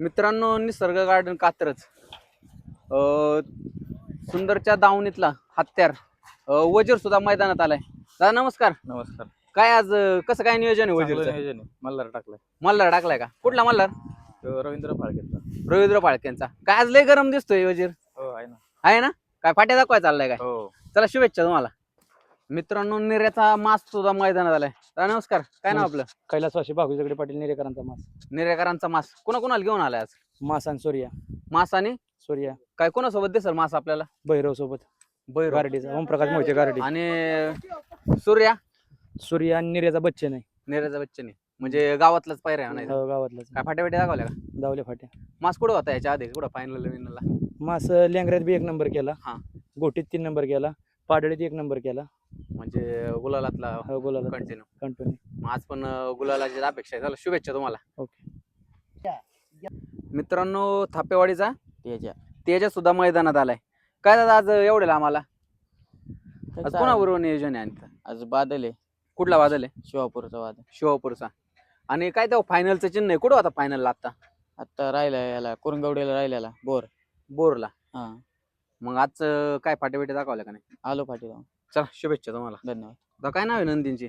मित्रांनो निसर्ग गार्डन कात्रज. अं, सुंदरच्या दावणीतला हत्यार वजीर सुद्धा मैदानात आलाय. दादा नमस्कार. नमस्कार. काय आज कसं काय नियोजन आहे वजीरचं? नियोजन आहे. मल्हार टाकलाय. मल्हार टाकलाय का? कुठला मल्हार? तो रवींद्र फाळकेचा. रवींद्र पाळक्यांचा काय आज लय गरम दिसतोय वजीर. हो आहे ना. आहे ना? काय फाट्या दाखवाय चाललाय काय? हो. चला शुभेच्छा तुम्हाला. मित्रांनो निर्याचा मास सुद्धा मैदानात आलाय. दादा नमस्कार. काय नाव आपलं? कैलासवासी बागुजगडे पाटील नेरेकरांचा मास. निर्याकरांचा मास. कोणा कोणाला घेऊन आलाय आज? मास आणि सूर्या. मास आणि? सूर्या. काय कोणासोबत दिसल मास आपल्याला? भैरव. सोबत बैर गारडीचा ओमप्रकाश मोहिते गारडी. आणि सूर्या? सूर्या आणि निर्याचा बच्चन आहे. नीरजा बच्चन आहे. म्हणजे गावातलाच पायऱ्या म्हणायचं. हो, गावातलाच. काय फाट्या बिट्या दाखवल्या का? दावले फाट्या. मास कुठं होता याच्या आधी? कुठं? फायनल विनला मास लेंगऱ्यात बी एक नंबर केला. हा. गोटीत तीन नंबर केला. पाडळीत एक नंबर केला. म्हणजे गुलालातला हो, गुलाला कंटिन्यू कंटिन्यू आज पण गुलालाची अपेक्षा आहे. चला शुभेच्छा तुम्हाला. ओके मित्रांनो थापेवाडीचा त्याच्या तेजा सुद्धा मैदानात आलाय. काय दादा आज एवढेला आम्हाला आज कोणाबरोबर नियोजन आहे आणखं? आज बादल आहे. कुठला वादल आहे? शिवापूरचा वादल शिवापूरचा. आणि काय त्या फायनलचं चिन्ह आहे? कुठं होता फायनलला आता आता राहिला याला कुरंगवडीला राहिलेला बोर. बोरला. हा. मग आज काय फाटे बिटे दाखवल्या का नाही? आलो पाटील चला शुभेच्छा तुम्हाला. धन्यवाद. आता काय नाव आहे नंदींची?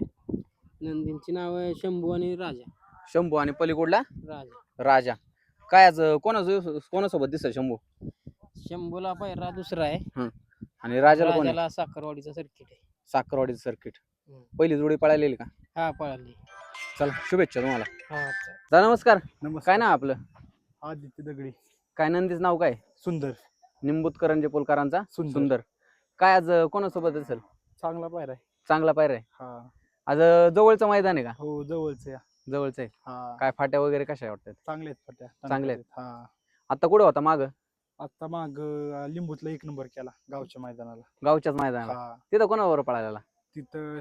नंदींची नाव आहे शंभू आणि राजा. शंभू आणि पलीकडला? राजा. राजा. काय आज कोणा कोणासोबत दिसत शंभू? शंभूला पहिला दुसरा आहे. आणि राजाला कोण आहे? राजाला साखरवाडीचा सर्किट आहे. साखरवाडीचं सर्किट हम्म. पहिली जोडी पळालेली का? हा पळाली. चला शुभेच्छा तुम्हाला. हा दादा नमस्कार. नमस्कार. काय नाव आपलं? आदित्य दगडी. काय नंदीच नाव काय? सुंदर. निंबूत करंजे पोलकरांचा? सुंदर. सुंदर. काय आज कोणासोबत असेल चांगला पायरा आहे. चांगला पायर आहे. हा. आज अं, जवळचं मैदान आहे का? हो जवळच जवळचं आहे. हा. काय फाट्या वगैरे कशा वाटतात? चांगले आहेत फाट्या चांगले आहेत. हा. आता कुठं होता माग? आता माग लिंबूतला एक नंबर केला गावच्या मैदानाला. गावच्याच मैदानाला. हा. तिथं कोणावर पळायला तिथं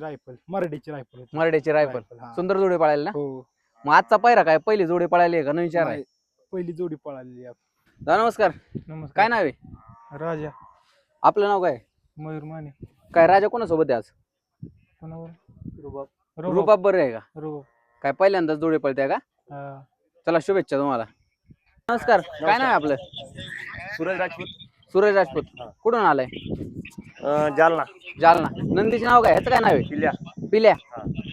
रायफल मराठीची रायफल होती. मरड्याची रायफल. हा. सुंदर जोडी पळायला ना? हो. मग आजचा पायरा काय? पहिली जोडी पळाली आहे का? नवीन चार आहे. नाही, पहिली जोडी. दादा नमस्कार. नमस्कार. काय नाव आहे? राजा. आपलं नाव काय? मयूर माने. काय राजा कोणासोबत आहे आज? कोणावर? रुबाब. बरं आहे का? रुबाब. काय पहिल्यांदाच जोडी पळते का? हा. चला शुभेच्छा तुम्हाला. नमस्कार. काय नाव आहे आपलं? सूरज राजपूत. सूरज राजपूत. कुठून आलाय? अं, जालना. जालना. नंदीचे नाव काय? ह्याचं काय नाव आहे? किल्ल्या पिल्या.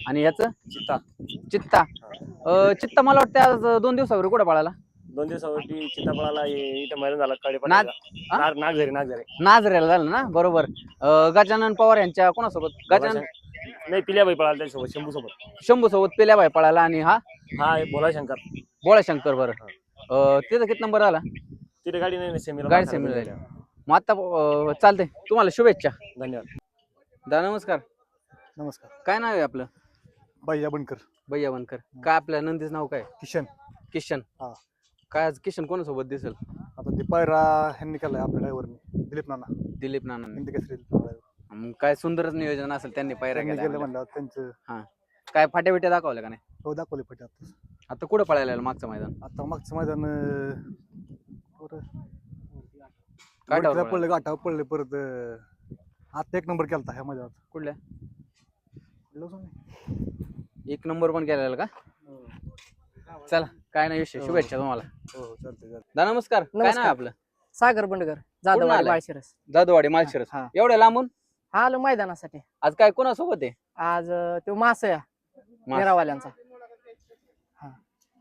आणि ह्याचं? चित्ता. चित्ता. अं, चित्ता मला वाटतं आज दोन दिवसावर कुठं पळाला? दोन दिवसावरती चित्ताफळाला हे- इथं मैदान झालं नाग- हा? नाग नागझरी नागझरी नाजरेला झालं ना? बरोबर. अं, गजानन पवार यांच्या कोणासोबत? गजानन नाही पिल्याबाई पळाला त्याच्यासोबत शंभू सोबत शंभू सोबत पेल्याबाई पळाला आणि हा? हा हे भोला शंकर बोळा शंकर बरं अं, तिथं किती नंबर आला? तिथे गाडी नाही सेमीला गाडी सेमीला झाली. मग आता अं, चालतंय. तुम्हाला शुभेच्छा. धन्यवाद. दा नमस्कार. नमस्कार. काय नाव आहे आपलं? भैया बनकर. भैया बनकर. काय आपल्या नंदीचं नाव काय? किशन. किशन. हा. काय आज किशन कोणासोबत दिसेल? आता ते पायरा ह्यांनी केलाय आपल्या ड्रायव्हरने दिलीप नाना. दिलीप नाना हिंद केसरी driver. मग काय सुंदरच नियोजन असेल त्यांनी पायऱ्या त्यांनी केलं म्हणल्यावर. म्हणलं त्यांचं काय फाट्या बिट्या दाखवल्या का नाही? हो दाखवले पटे आता आता कुठं पळायला लागलं मागचं मैदान? आता मागचं मैदान अं, बरं. पडले गाठावर पडले परत अं, आता एक नंबर केलता ह्या मैदानात. कुठल्या? कुठलं सांग. एक नंबर पण केलेला का? चला काय नाही विषय शुभेच्छा तुम्हाला. हो हो दा नमस्कार. काय नमस्कार. आहे आपलं? सागर बंडगर कुठून जाधववाडी आलाय? माळशिरस. जाधववाडी माळशिरस. हा. एवढ्या लांबून? हा आलो मैदानासाठी. आज काय कोणासोबत आहे? आज अं, तो मास आहे. मास. निरावाल्यांचा. हा.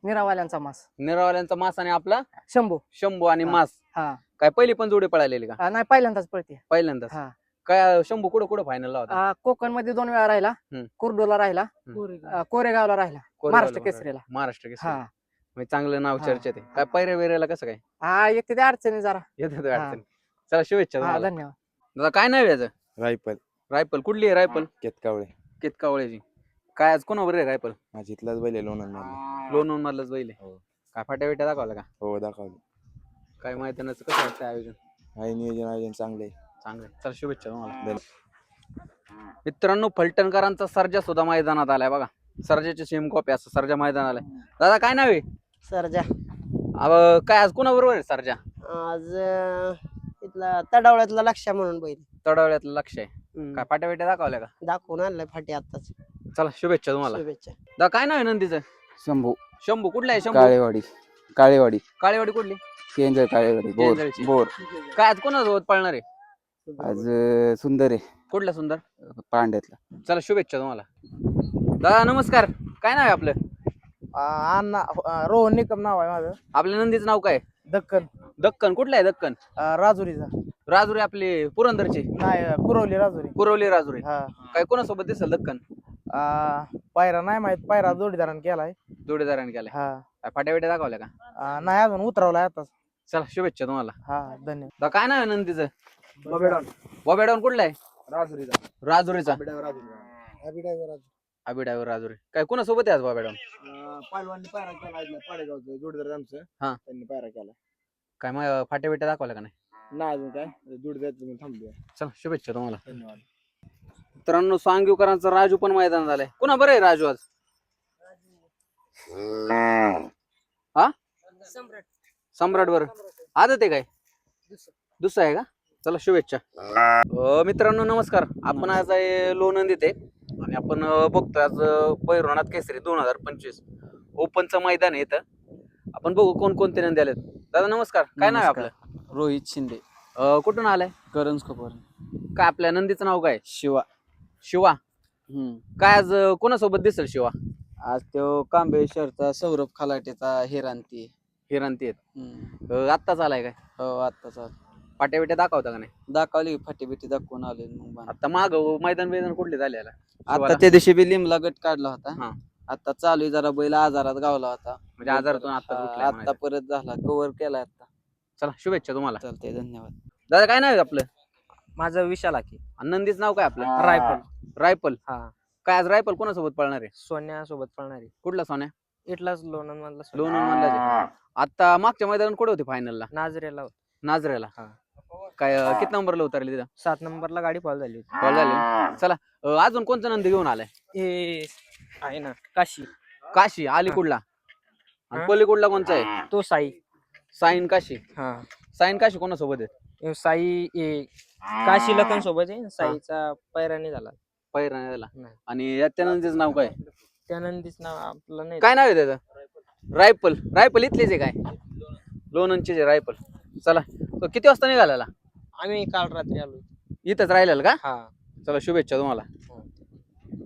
निरावाल्यांचा मास. निरावाल्यांचा मास आणि आपला? शंभू. शंभू आणि हा. मास. हा. काय पहिली पण जोडी पळालेली का? हा, नाही पहिल्यांदाच पळते पहिल्यांदाच. हा. काय शंभू कुठं कुठं फायनल होता? कोकणमध्ये दोन वेळा राहिला. हम्म. कुर्डूला राहिला. अं, कोरेगावला राहिला. महाराष्ट्र केसरीला. महाराष्ट्र केसरी हा. म्हणजे चांगलं नाव हा. चर्चेत आहे. काय पैऱ्या वेऱ्याला कसं काय? हा एक ते अडचणी जरा. येतात. अडचण. चला शुभेच्छा हा तुम्हाला. धन्यवाद. दादा काय नाव आहे याचं? रायफल रायफल कुठली आहे रायफल केतकावळे. केतकावळ्याची काय आज कोणावर आहे रायफल माझी इथलाच बैल आहे लोणंद मधला लोणवून मधलंच बैल आहे. हो. काय फाट्या बिट्या दाखवला का? हो दाखवले. काय मैदानाचं कसं वाटतं आयोजन. आहे नियोजन आयोजन चांगले चांगलं आहे. चला शुभेच्छा तुम्हाला. मित्रांनो फलटणकरांचा सर्जा सुद्धा मैदानात आलाय बघा. सर्जाचे सेम कॉपी असं सर्जा मैदान आलाय. दादा काय नाव आहे? सरजा. अव, काय आज कोणाबरोबर आहे सर्जा? आज अं, इथला तडावळ्यातला लक्ष म्हणून बैल. तडवल्यातलं लक्ष आहे. हम्म. काय फाट्या बिट्या दाखवल्या का? दाखवून आणलाय फाटी आताच चला शुभेच्छा तुम्हाला. शुभेच्छा. दादा काय नाव आहे नंदीचं? शंभू. शंभू कुठला आहे शंभू? काळेवाडी. काळेवाडी. काळेवाडी कुठली? केंजर काळेवाडी. बोर केंजरची. बोर. काय आज कोणासोबत पळणार आहे? आज अं, सुंदर आहे. कुठल्या सुंदर? पांड्यातला. चला शुभेच्छा तुम्हाला. दादा नमस्कार. काय नाव आहे आपलं? अण्णा अं, रोहन निकम नाव आहे माझं. आपल्या नंदीचं नाव काय? दक्कन. दक्कन. कुठलं आहे दक्कन? अं, राजुरीचा. राजुरी आपले पुरंदरचे? नाही अं, कुरवली राजुरी. कुरवली राजुरी. हा. काय कोणासोबत दिसेल दक्कन? अं, पायरा नाही माहीत पायरा जोडीदाराने केलाय. जोडीदाराने केलाय. हा. काय फाट्या बिट्या दाखवल्या का? अं, नाही अजून उतरवलाय आता चला शुभेच्छा तुम्हाला. हा धन्यवाद. दादा काय नाव आहे नंदीचं? बॉबेडॉन. कुठला आहे? राजुरीचा. अबिडावर राजुरी. काय कोणासोबत आहे आज बॉबेडॉन? पालवांनी पायरा केला आज पाडेगावचं जोडीदार आमचं. हा. त्यांनी पायरा केला. काय मग फाट्या बिट्या दाखवल्या का नाही? नाही अजून काय जोडीदार तुम्ही थांबले चला शुभेच्छा तुम्हाला. धन्यवाद. मित्रांनो सांगीवकरांचा राजू पण मैदान झालाय कुणा बरं आहे राजू आज? हा? सम्राट. बर. आदत आहे काय? दुसरा आहे का? चला शुभेच्छा. अं, मित्रांनो नमस्कार. आपण आज आहे लोणंद इथे. आणि आपण अं, बघतोय आज अं, पैरवनाथ केसरी दोन हजार पंचवीस. ओपनचं मैदान आहे इथं. आपण बघू कोण कोणते नंदी आलेत. दादा नमस्कार. काय नाव आहे आपलं. रोहित शिंदे. अं, कुठून आलाय? करंज खबर काय आपल्या नंदीचं नाव काय? शिवा. शिवा? हम्म. काय आज अं, कोणासोबत दिसेल शिवा? आज तो कांबेश्वरचा सौरभ खलाटेचा हेरांती. हिरांती आहेत. आत्ताच आलाय काय? हो आत्ताच पाट्या बिट्या दाखवता का नाही? दाखवली फाटी बिटी दाखवून आले मग. आता माग मैदान बिदान कुठले झाले? आता? त्या दिवशी बी लिमला गट काढला हा. होता आता चालू आहे जरा बैल आजारात गावला होता. म्हणजे आजारातून आता हा, आता परत झाला. कव्हर केला आता चला शुभेच्छा तुम्हाला. चालतंय धन्यवाद. दादा काय नाव आहे आपलं? माझं विशाल आखी आणि नंदीच नाव काय आपलं? रायफल. रायफल? हा. काय आज रायफल कोणासोबत पळणार आहे? सोन्या सोबत पळणारी. कुठला सोन्या? इटलाच लोणंद मधला लोन म्हणला आता मागच्या मैदानात कुठे होते फायनलला नाजरेला नाजरेला. हा. काय अं, किती नंबरला उतरले तिथं? सात नंबरला गाडी फॉल झाली होती. कॉल झाले? चला अं, अजून कोणता नंदी घेऊन आलाय? हे आहे ना काशी. काशी अलीकुडला. आणि हा. पलीकुडला कोणचा आहे? तो साई. साईन काशी. हा. साईन काशी कोणासोबत आहे? हे साई हे काशी लखन सोबत आहे साईचा पैराने झाला. पैराण्याला नाही. आणि या त्या नंदीचं नाव काय? त्यानंदीच नाव आपलं नाही. काय नाव आहे त्याचं? रायफल रायफल इथलेच आहे काय? लोणंदचे जे रायफल चला तो किती वाजता निघाला आम्ही काल रात्री आलो इथंच राहिलेलं का? हा. चला शुभेच्छा तुम्हाला.